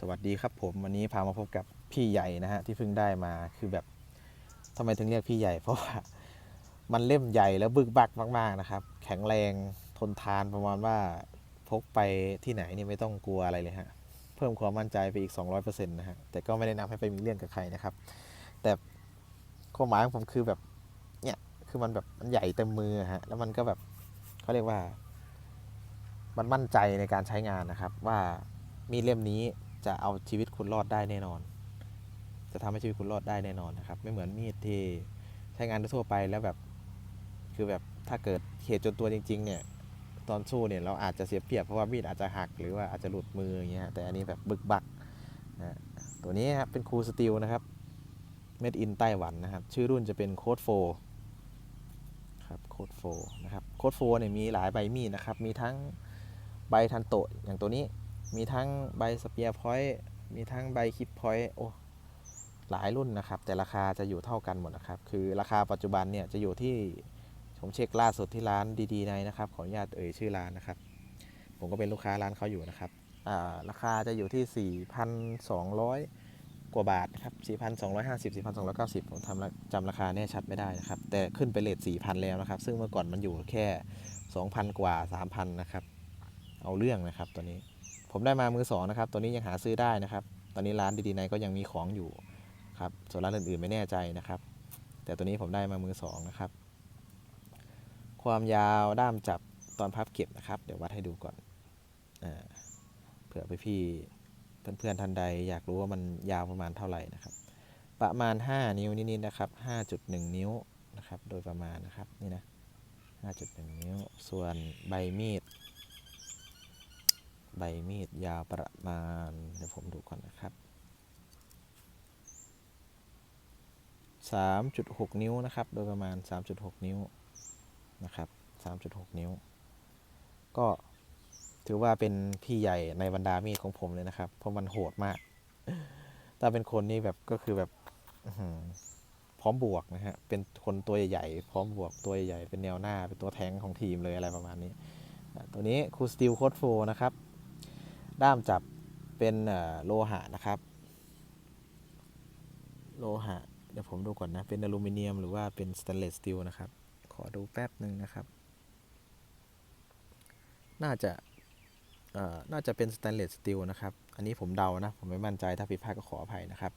สวัสดีครับผมวันนี้พามาพบกับพี่ใหญ่นะฮะที่เพิ่งได้มาคือแบบทำไมถึงเรียกพี่ใหญ่ เพราะว่ามันเล่มใหญ่แล้วบึกบักมาก ๆนะครับ แข็งแรงทนทานประมาณว่าพกไปที่ไหนนี่ไม่ต้องกลัวอะไรเลยฮะเพิ่มความมั่นใจไปอีก 200%นะฮะแต่ก็ไม่ได้นำให้ไปมีเรื่องกับใครนะครับ แต่ความหมายของผมคือแบบเนี่ยคือมันแบบมันใหญ่เต็มมือฮะแล้วมันก็แบบเขาเรียกว่า มันมั่นใจในการใช้งานนะครับ ว่ามีเล่มนี้ จะเอาชีวิตคุณรอดได้แน่นอน จะทำให้ชีวิตคุณรอดได้แน่นอนนะครับ ไม่เหมือนมีดที่ใช้งานทั่วไปแล้วแบบคือแบบถ้าเกิดเหตุจนตัวจริง ๆ เนี่ยตอนสู้เนี่ยเราอาจจะเสียเปรียบเพราะว่ามีดอาจจะหักหรือว่าอาจจะหลุดมืออย่างเงี้ยแต่อันนี้แบบบึกบักนะตัวนี้ครับเป็นคูสตีลนะครับเม็ดอินไต้หวันนะครับ ชื่อรุ่นจะเป็นโคดโฟครับโคดโฟนะครับโคดโฟเนี่ยมีหลายใบมีดนะครับ มีทั้งใบทันโตะอย่างตัวนี้ มีทั้งใบสเปียร์พอยต์มีทั้งใบคิปพอยต์โอ้หลายรุ่นนะครับ แต่ราคาจะอยู่เท่ากันหมดนะครับ คือราคาปัจจุบันเนี่ยจะอยู่ที่ผมเช็คล่าสุดที่ร้านดีๆในนะครับ ขออนุญาตเอ่ยชื่อร้านนะครับ ผมก็เป็นลูกค้าร้านเขาอยู่นะครับอ่าราคาจะอยู่ที่ 4,200 กว่าบาทนะครับ 4,250 4,290 ผมทำจำราคาแน่ชัดไม่ได้นะครับ แต่ขึ้นไปเลท4,000 แล้วนะครับ ซึ่งเมื่อก่อนมันอยู่แค่ 2,000 กว่า 3,000 นะครับ เอาเรื่องนะครับตัวนี้ ผมได้มามือสองนะครับ ตัวนี้ยังหาซื้อได้นะครับ ตอนนี้ร้านดีๆในก็ยังมีของอยู่ครับ ส่วนร้านอื่นๆไม่แน่ใจนะครับ แต่ตัวนี้ผมได้มามือสองนะครับ ความยาวด้ามจับตอนพับเก็บนะครับ เดี๋ยววัดให้ดูก่อนอเผื่อไปพี่เพื่อนๆท่านใด อยากรู้ว่ามันยาวประมาณเท่าไหร่นะครับ ประมาณ 5 นิ้วนิดๆนะครับ 5.1 นิ้วนะครับ โดยประมาณนะครับ นี่นะ 5.1 นิ้ว ส่วนใบมีด ใบมีดยาวประมาณ เดี๋ยวผมดูก่อนนะครับ 3.6 นิ้วนะครับ โดยประมาณ 3.6 นิ้วนะครับ 3.6 นิ้ว ก็ถือว่าเป็นพี่ใหญ่ในบรรดามีดของผมเลยนะครับ เพราะมันโหดมาก ถ้าเป็นคนนี่แบบก็คือแบบพร้อมบวกนะฮะ เป็นคนตัวใหญ่ๆ พร้อมบวกตัวใหญ่ เป็นแนวหน้า เป็นตัวแทงของทีมเลยอะไรประมาณนี้ ตัวนี้คูสติลโคดโฟนะครับ ด้ามจับเป็นโลหะนะครับ โลหะ เดี๋ยวผมดูก่อนนะ เป็นอลูมิเนียมหรือว่าเป็นสแตนเลสสตีลนะครับ ขอดูแป๊บหนึ่งนะครับ น่าจะน่าจะเป็นสแตนเลสสตีลนะครับ อันนี้ผมเดานะ ผมไม่มั่นใจถ้าผิดพลาดก็ขออภัยนะครับ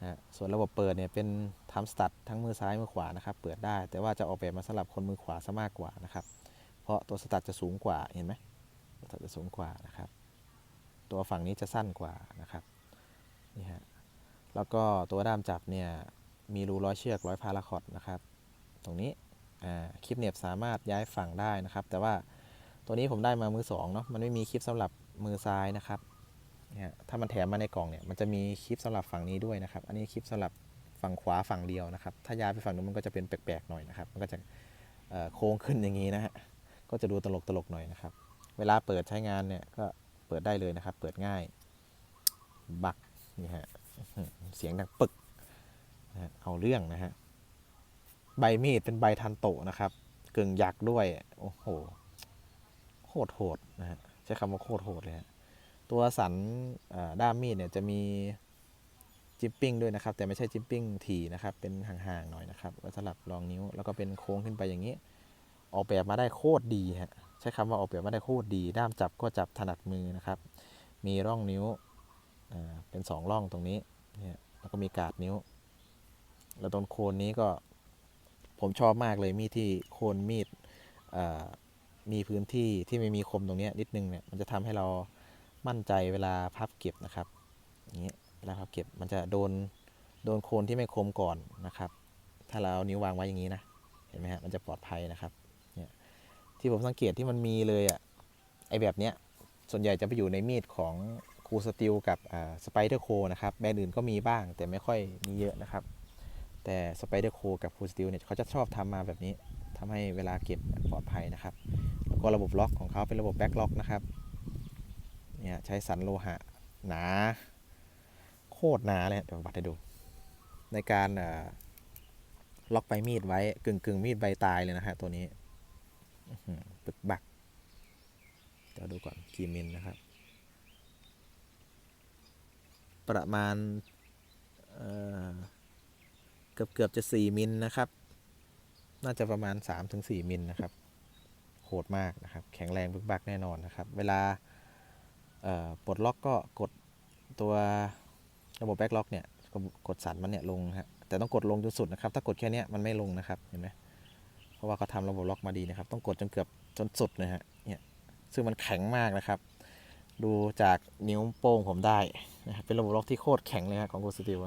นะส่วนระบบเปิดเนี่ยเป็นทำสตัดทั้งมือซ้ายมือขวานะครับ เปิดได้ แต่ว่าจะออกแบบมาสำหรับคนมือขวาซะมากกว่านะครับ เพราะตัวสตัดจะสูงกว่า เห็นไหมสตัดจะสูงกว่านะครับ ตัวฝั่งนี้จะสั้นกว่านะครับนี่ฮะแล้วก็ตัวด้ามจับเนี่ยมีรูร้อยเชือกร้อยพาราคอตนะครับ ตรงนี้คลิปเหน็บสามารถย้ายฝั่งได้นะครับ แต่ว่าตัวนี้ผมได้มามือสองเนาะมันไม่มีคลิปสำหรับมือซ้ายนะครับเนี่ยถ้ามันแถมมาในกล่องเนี่ยมันจะมีคลิปสำหรับฝั่งนี้ด้วยนะครับ อันนี้คลิปสำหรับฝั่งขวาฝั่งเดียวนะครับ ถ้าย้ายไปฝั่งนู้นมันก็จะเป็นแปลกๆหน่อยนะครับ มันก็จะโค้งขึ้นอย่างนี้นะฮะก็จะดูตลกๆหน่อยนะครับ เวลาเปิดใช้งานเนี่ยก็ ปิดได้เลยนะครับ เปิดง่าย บักนี่ฮะเสียงดังปึกเอาเรื่องนะฮะใบมีดเป็นใบทันโตนะครับกึ่งยักษ์ด้วยโอ้โหโคตรโหดนะฮะใช้คำว่าโคตรโหดเลยฮะตัวสันด้ามมีดเนี่ยจะมีจิปปิ้งด้วยนะครับ แต่ไม่ใช่จิปปิ้งถี่นะครับ เป็นห่างๆหน่อยนะครับไว้สำหรับรองนิ้ว แล้วก็เป็นโค้งขึ้นไปอย่างนี้ ออกแบบมาได้โคตรดีฮะ ใช้คำว่าออกแบบมาได้โคตรดี ด้ามจับก็จับถนัดมือนะครับ มีร่องนิ้วเป็นสองร่องตรงนี้เนี่ยแล้วก็มีกาดนิ้ว แล้วตรงโคนนี้ก็ผมชอบมากเลยมีดที่โคนมีดมีพื้นที่ที่ไม่มีคมตรงนี้นิดนึงเนี่ยมันจะทำให้เรามั่นใจเวลาพับเก็บนะครับอย่างนี้เวลาพับเก็บมันจะโดนโดนโคนที่ไม่คมก่อนนะครับ ถ้าเราเอานิ้ววางไว้อย่างนี้นะเห็นไหมฮะมันจะปลอดภัยนะครับ ที่ผมสังเกตที่มันมีเลยอะไอแบบเนี้ยส่วนใหญ่จะไปอยู่ในมีดของคูสติลกับสไปเดอร์โคนะครับแบรนด์อื่นก็มีบ้างแต่ไม่ค่อยมีเยอะนะครับ แต่สไปเดอร์โคกับคูสติลเนี่ยเขาจะชอบทำมาแบบนี้ทำให้เวลาเก็บปลอดภัยนะครับ แล้วก็ระบบล็อกของเขาเป็นระบบแบ็กล็อกนะครับเนี่ยใช้สันโลหะหนาโคตรหนาเลยเดี๋ยววัดให้ดู ในการล็อกใบมีดไว้กึ่งกึ่งมีดใบตายเลยนะฮะตัวนี้ ปึกบักเดี๋ยวดูก่อนกี่มิลนะครับ ประมาณเเกือบเกือบจะ4มิลนะครับ น่าจะประมาณ3-4มิลนะครับ โหดมากนะครับ แข็งแรงบึกบักแน่นอนนะครับ เวลาปลดล็อกก็กดตัวระบบแบ็กล็อกเนี่ยกดสันมันเนี่ยลงฮะแต่ต้องกดลงจนสุดนะครับ ถ้ากดแค่เนี้ยมันไม่ลงนะครับ เห็นไหม ราะว่าเขาทำระบบล็อกมาดีนะครับ ต้องกดจนเกือบจนสุดเลยฮะเนี่ยซึ่งมันแข็งมากนะครับ ดูจากนิ้วโป้งผมได้นะครับเป็นระบบล็อกที่โคตรแข็งเลยครับของกูสติล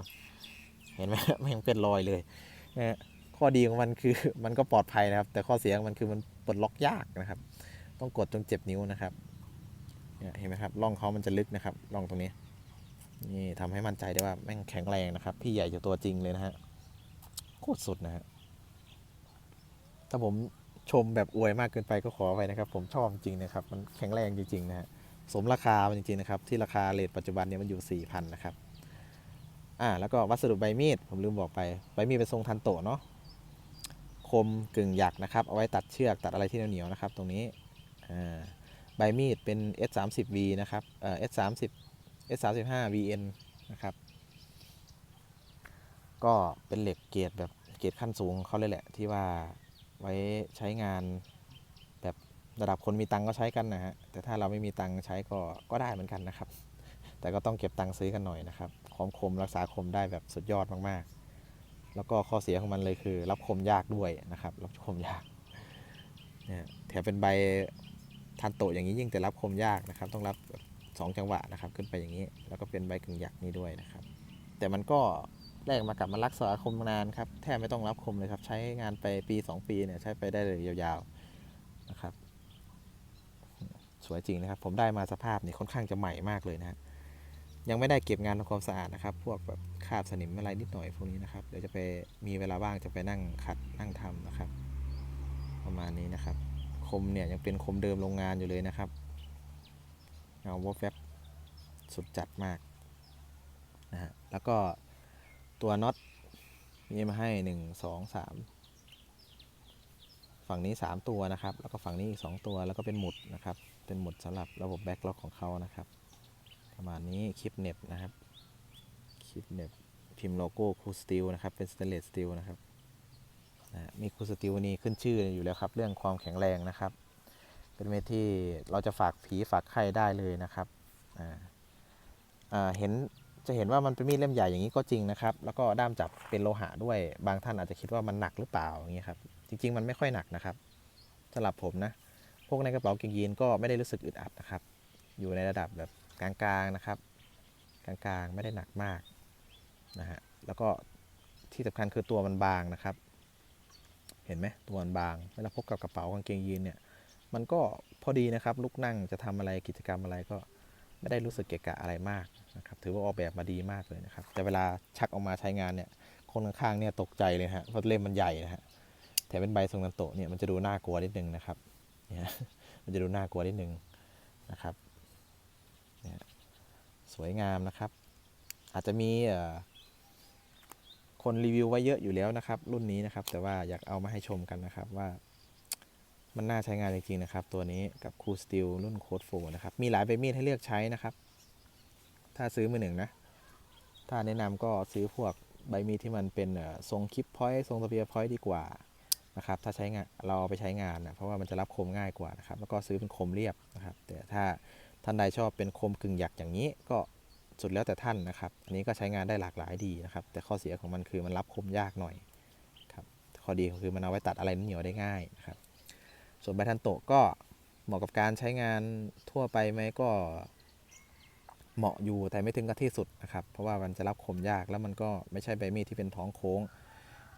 เห็นไหมไม่ยังเป็นรอยเลยนะข้อดีของมันคือมันก็ปลอดภัยนะครับ แต่ข้อเสียของมันคือมันปลดล็อกยากนะครับ ต้องกดจนเจ็บนิ้วนะครับเห็นไหมครับร่องเขามันจะลึกนะครับร่องตรงนี้นี่ทำให้มั่นใจได้ว่าแม่งแข็งแรงนะครับ พี่ใหญ่จากตัวจริงเลยนะฮะโคตรสุดนะฮะ ถ้าผมชมแบบอวยมากเกินไปก็ขอไปนะครับ ผมชอบจริงนะครับ มันแข็งแรงจริงๆนะฮะสมราคามันจริงๆนะครับ ที่ราคาเลทปัจจุบันเนี่ยมันอยู่ 4,000 นะครับ อ่า แล้วก็วัสดุใบมีด ผมลืมบอกไป ใบมีดเป็นทรงทันโตเนาะ คมกึ่งหยักนะครับ เอาไว้ตัดเชือกตัดอะไรที่เหนียวๆนะครับ ตรงนี้ อ่า ใบมีดเป็น S30V นะครับ เอ่อ S30 S35 VN นะครับ ก็เป็นเหล็กเกรดแบบเกรดขั้นสูงของเขาเลยแหละที่ว่า ไว้ใช้งาน แบบระดับคนมีตังค์ก็ใช้กันนะฮะแต่ถ้าเราไม่มีตังค์ใช้ก็ก็ได้เหมือนกันนะครับ แต่ก็ต้องเก็บตังค์ซื้อกันหน่อยนะครับความคมรักษาคมได้แบบสุดยอดมากๆ แล้วก็ข้อเสียของมันเลยคือ รับคมยากด้วยนะครับ รับคมยากเนี่ยแถมเป็นใบทันโตอย่างนี้ยิ่งแต่รับคมยากนะครับ ต้องรับแบบสองจังหวะนะครับ ขึ้นไปอย่างนี้ แล้วก็เป็นใบกึ่งหยักนี้ด้วยนะครับ แต่มันก็ แลกมากับมันรักษาคมนานครับแทบไม่ต้องรับคมเลยครับ ใช้งานไปปี 2 ปีเนี่ยใช้ไปได้เลยยาวๆนะครับ สวยจริงนะครับ ผมได้มาสภาพนี่ค่อนข้างจะใหม่มากเลยนะฮะยังไม่ได้เก็บงานทำความสะอาดนะครับ พวกแบบคราบสนิมอะไรนิดหน่อยพวกนี้นะครับเดี๋ยวจะไปมีเวลาว่างจะไปนั่งขัดนั่งทำนะครับ ประมาณนี้นะครับ คมเนี่ยยังเป็นคมเดิมโรงงานอยู่เลยนะครับเงาวอฟแฟบสุดจัดมากนะฮะแล้วก็ ตัวน็อตมีมาให้หนึ่งสองสามฝั่งนี้สามตัวนะครับ แล้วก็ฝั่งนี้อีกสองตัวแล้วก็เป็นหมุดนะครับ เป็นหมุดสำหรับระบบแบ็กล็อกของเขานะครับ ประมาณนี้คลิปเน็บนะครับ คลิปเน็บพิมพ์โลโก้คูสติลนะครับ เป็นสเตนเลสสตีลนะครับนะมีคูสติลนี่ขึ้นชื่ออยู่แล้วครับ เรื่องความแข็งแรงนะครับ เป็นเม็ดที่เราจะฝากผีฝากไข้ได้เลยนะครับอ่าอ่าเห็น จะเห็นว่ามันเป็นมีดเล่มใหญ่อย่างนี้ก็จริงนะครับ แล้วก็ด้ามจับเป็นโลหะด้วย บางท่านอาจจะคิดว่ามันหนักหรือเปล่าอย่างนี้ครับ จริง ๆ มันไม่ค่อยหนักนะครับสำหรับผมนะ พวกในกระเป๋าเกงยีนก็ไม่ได้รู้สึกอึดอัดนะครับ อยู่ในระดับแบบกลางๆนะครับ กลางๆไม่ได้หนักมากนะฮะ แล้วก็ที่สำคัญคือตัวมันบางนะครับ เห็นไหมตัวมันบาง เวลาพกกับกระเป๋ากางเกงยีนเนี่ย มันก็พอดีนะครับ ลุกนั่งจะทำอะไรกิจกรรมอะไรก็ไม่ได้รู้สึกเกะกะอะไรมาก นะครับถือว่าออกแบบมาดีมากเลยนะครับแต่เวลาชักออกมาใช้งานเนี่ยคนข้างๆเนี่ยตกใจเลยฮะเพราะเล่มมันใหญ่นะฮะแถมเป็นใบทรงนันโตเนี่ยมันจะดูน่ากลัวนิดนึงนะครับเนี่ยมันจะดูน่ากลัวนิดนึงนะครับเนี่ยสวยงามนะครับ อาจจะมีคนรีวิวไว้เยอะอยู่แล้วนะครับ รุ่นนี้นะครับ แต่ว่าอยากเอามาให้ชมกันนะครับว่ามันน่าใช้งานจริงๆนะครับ ตัวนี้กับคูสติลรุ่นโคดโฟนะครับ มีหลายใบมีดให้เลือกใช้นะครับ ถ้าซื้อมือหนึ่งนะ ถ้าแนะนำก็ซื้อพวกใบมีดที่มันเป็นทรงคลิปพอยต์ทรงสเปียร์พอยต์ดีกว่านะครับ ถ้าใช้งานเราเอาไปใช้งานนะเพราะว่ามันจะรับคมง่ายกว่านะครับ แล้วก็ซื้อเป็นคมเรียบนะครับ แต่ถ้าท่านใดชอบเป็นคมกึ่งหยักอย่างนี้ก็สุดแล้วแต่ท่านนะครับ อันนี้ก็ใช้งานได้หลากหลายดีนะครับ แต่ข้อเสียของมันคือมันรับคมยากหน่อยครับข้อดีก็คือมันเอาไว้ตัดอะไรเหนียวได้ง่ายนะครับ ส่วนใบทันโตก็เหมาะกับการใช้งานทั่วไปไหมก็ เหมาะอยู่แต่ไม่ถึงกับที่สุดนะครับ เพราะว่ามันจะรับคมยากแล้วมันก็ไม่ใช่ใบมีดที่เป็นท้องโค้ง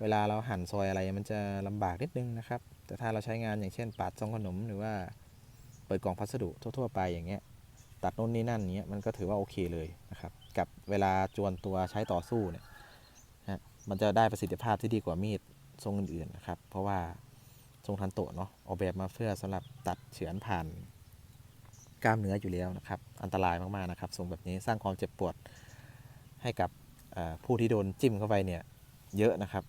เวลาเราหั่นซอยอะไรมันจะลำบากนิดนึงนะครับ แต่ถ้าเราใช้งานอย่างเช่นปาดซองขนมหรือว่าเปิดกล่องพัสดุทั่ว ๆ ไปอย่างเงี้ย ตัดโน่นนี่นั่นเงี้ยมันก็ถือว่าโอเคเลยนะครับ กับเวลาจวนตัวใช้ต่อสู้เนี่ยฮะมันจะได้ประสิทธิภาพที่ดีกว่ามีดทรงอื่นๆนะครับ เพราะว่าทรงทันโตะเนาะออกแบบมาเพื่อสำหรับตัดเฉือนผ่าน กล้ามเนื้ออยู่แล้วนะครับ อันตรายมากๆนะครับทรงแบบนี้สร้างความเจ็บปวดให้กับผู้ที่โดนจิ้มเข้าไปเนี่ยเยอะนะครับ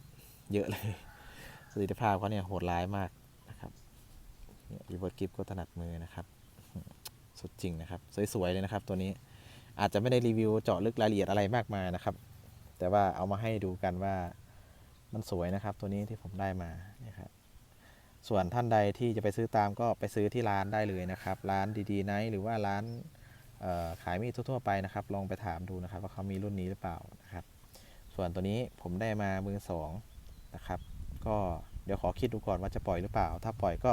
เยอะเลยประสิทธิภาพเขาเนี่ยโหดร้ายมากนะครับเนี่ยรีเวิร์ดกิฟก็ถนัดมือนะครับ สุดจริงนะครับ สวยๆเลยนะครับ ตัวนี้อาจจะไม่ได้รีวิวเจาะลึกรายละเอียดอะไรมากมายนะครับ แต่ว่าเอามาให้ดูกันว่ามันสวยนะครับ ตัวนี้ที่ผมได้มานี่ครับ ส่วนท่านใดที่จะไปซื้อตามก็ไปซื้อที่ร้านได้เลยนะครับ ร้านดีๆไนหรือว่าร้านขายมีดทั่ว ๆ ไปนะครับ ลองไปถามดูนะครับ ว่าเขามีรุ่นนี้หรือเปล่านะครับ ส่วนตัวนี้ผมได้มามือสองนะครับ ก็เดี๋ยวขอคิดดูก่อนว่าจะปล่อยหรือเปล่า ถ้าปล่อยก็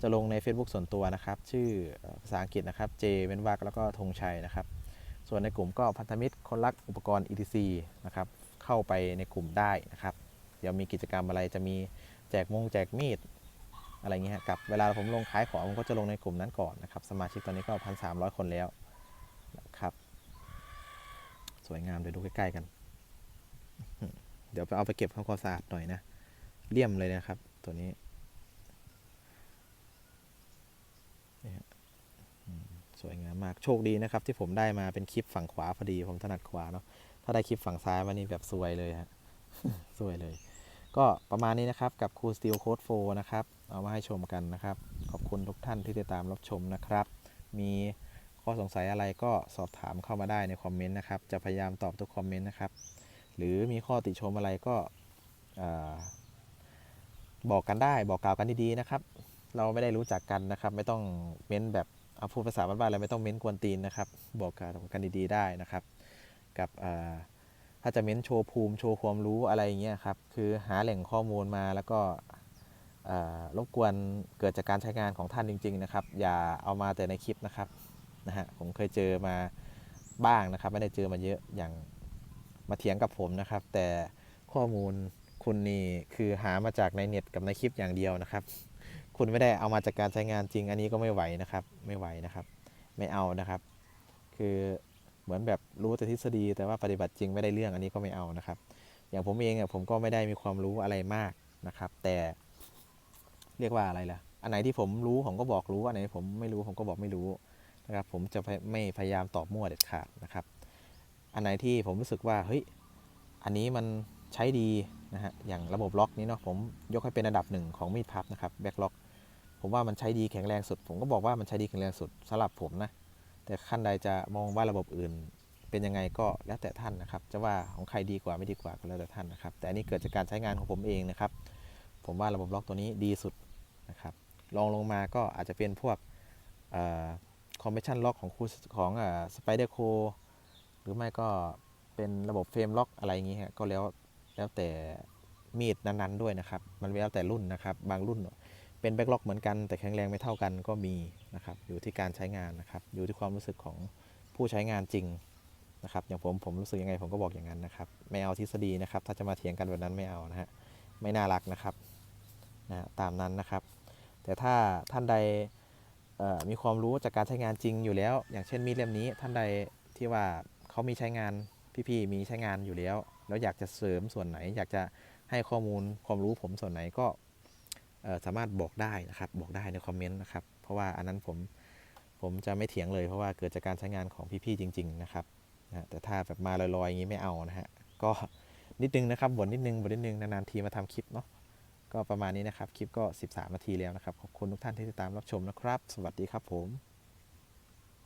จะลงใน Facebook ส่วนตัวนะครับ ชื่อเอ่อภาษาอังกฤษนะครับ J เว้นวรรคแล้วก็ธงชัยนะครับ ส่วนในกลุ่มก็พันธมิตรคนรักอุปกรณ์ ETC นะครับ เข้าไปในกลุ่มได้นะครับ เดี๋ยวมีกิจกรรมอะไรจะมีแจกมงแจกมีด อะไรเงี้ยกับเวลาผมลงขายของผมก็จะลงในกลุ่มนั้นก่อนนะครับ สมาชิกตอนนี้ก็พันสามร้อยคนแล้วนะครับ สวยงามเดี๋ยวดูใกล้ๆกัน เดี๋ยวไปเอาไปเก็บทำความสะอาดหน่อยนะเลี่ยมเลยนะครับ ตัวนี้สวยงามมากโชคดีนะครับ ที่ผมได้มาเป็นคลิปฝั่งขวาพอดีผมถนัดขวาเนาะถ้าได้คลิปฝั่งซ้ายมานี่แบบสวยเลยฮะสวยเลย ก็ประมาณนี้นะครับกับครูสตีลโค้ดโฟนะครับ เอามาให้ชมกันนะครับ ขอบคุณทุกท่านที่ติดตามรับชมนะครับ มีข้อสงสัยอะไรก็สอบถามเข้ามาได้ในคอมเมนต์นะครับ จะพยายามตอบทุกคอมเมนต์นะครับ หรือมีข้อติชมอะไรก็บอกกันได้บอกกล่าวกันดีๆนะครับ เราไม่ได้รู้จักกันนะครับ ไม่ต้องเม้นแบบเอาพูดภาษาบ้านๆอะไรไม่ต้องเม้นกวนตีนนะครับ บอกกล่าวกันดีๆได้นะครับ กับถ้าจะเม้นโชว์ภูมิโชว์ความรู้อะไรอย่างเงี้ยครับ คือหาแหล่งข้อมูลมาแล้วก็ รบกวนเกิดจากการใช้งานของท่านจริง ๆ นะครับ อย่าเอามาแต่ในคลิปนะครับนะฮะผมเคยเจอมาบ้างนะครับ ไม่ได้เจอมาเยอะอย่างมาเถียงกับผมนะครับ แต่ข้อมูลคุณนี่คือหามาจากในเน็ตกับในคลิปอย่างเดียวนะครับ คุณไม่ได้เอามาจากการใช้งานจริง อันนี้ก็ไม่ไหวนะครับ ไม่ไหวนะครับ ไม่เอานะครับ คือเหมือนแบบรู้แต่ทฤษฎี แต่ว่าปฏิบัติจริงไม่ได้เรื่องอันนี้ก็ไม่เอานะครับ อย่างผมเองเนี่ยผมก็ไม่ได้มีความรู้อะไรมากนะครับ แต่ เรียกว่าอะไรล่ะ อันไหนที่ผมรู้ผมก็บอกรู้ อันไหนผมไม่รู้ผมก็บอกไม่รู้นะครับ ผมจะไม่พยายามตอบมั่วเด็ดขาดนะครับ อันไหนที่ผมรู้สึกว่าเฮ้ย อันนี้มันใช้ดีนะฮะ อย่างระบบล็อกนี้เนาะผมยกให้เป็นอันดับหนึ่งของมีดพับนะครับแบ็คล็อก ผมว่ามันใช้ดีแข็งแรงสุด ผมก็บอกว่ามันใช้ดีแข็งแรงสุดสำหรับผมนะ แต่ขั้นใดจะมองว่าระบบอื่นเป็นยังไงก็แล้วแต่ท่านนะครับ จะว่าของใครดีกว่าไม่ดีกว่าก็แล้วแต่ท่านนะครับ แต่อันนี้เกิดจากการใช้งานของผมเองนะครับ ผมว่าระบบล็อกตัวนี้ดีสุด นะครับลองลงมาก็อาจจะเป็นพวกคอมเพรสชันล็อกของคูของสไปเดอร์โคหรือไม่ก็เป็นระบบเฟรมล็อกอะไรอย่างงี้ฮะก็แล้วแล้วแต่มีดนั้นๆด้วยนะครับ มันแล้วแต่รุ่นนะครับ บางรุ่นเป็นแบ็กล็อกเหมือนกันแต่แข็งแรงไม่เท่ากันก็มีนะครับ อยู่ที่การใช้งานนะครับ อยู่ที่ความรู้สึกของผู้ใช้งานจริงนะครับ อย่างผมผมรู้สึกยังไงผมก็บอกอย่างนั้นนะครับ ไม่เอาทฤษฎีนะครับ ถ้าจะมาเถียงกันแบบนั้นไม่เอานะฮะ ไม่น่ารักนะครับนะตามนั้นนะครับ แต่ถ้าท่านใดมีความรู้จากการใช้งานจริงอยู่แล้ว อย่างเช่นมีดเล่มนี้ท่านใดที่ว่าเขามีใช้งานพี่ๆมีใช้งานอยู่แล้ว แล้วอยากจะเสริมส่วนไหน อยากจะให้ข้อมูลความรู้ผมส่วนไหนก็สามารถบอกได้นะครับบอกได้ในคอมเมนต์นะครับ เพราะว่าอันนั้นผมผมจะไม่เถียงเลยเพราะว่าเกิดจากการใช้งานของพี่ๆจริง ๆ นะครับนะแต่ถ้าแบบมาลอยๆอย่างนี้ไม่เอานะฮะก็นิดนึงนะครับบ่นนิดนึงบ่นนิดนึงนานๆทีมาทำคลิปเนาะ ก็ประมาณนี้นะครับ คลิปก็ 13 นาทีแล้วนะครับ ขอบคุณทุกท่านที่ติดตามรับชมนะครับ สวัสดีครับผม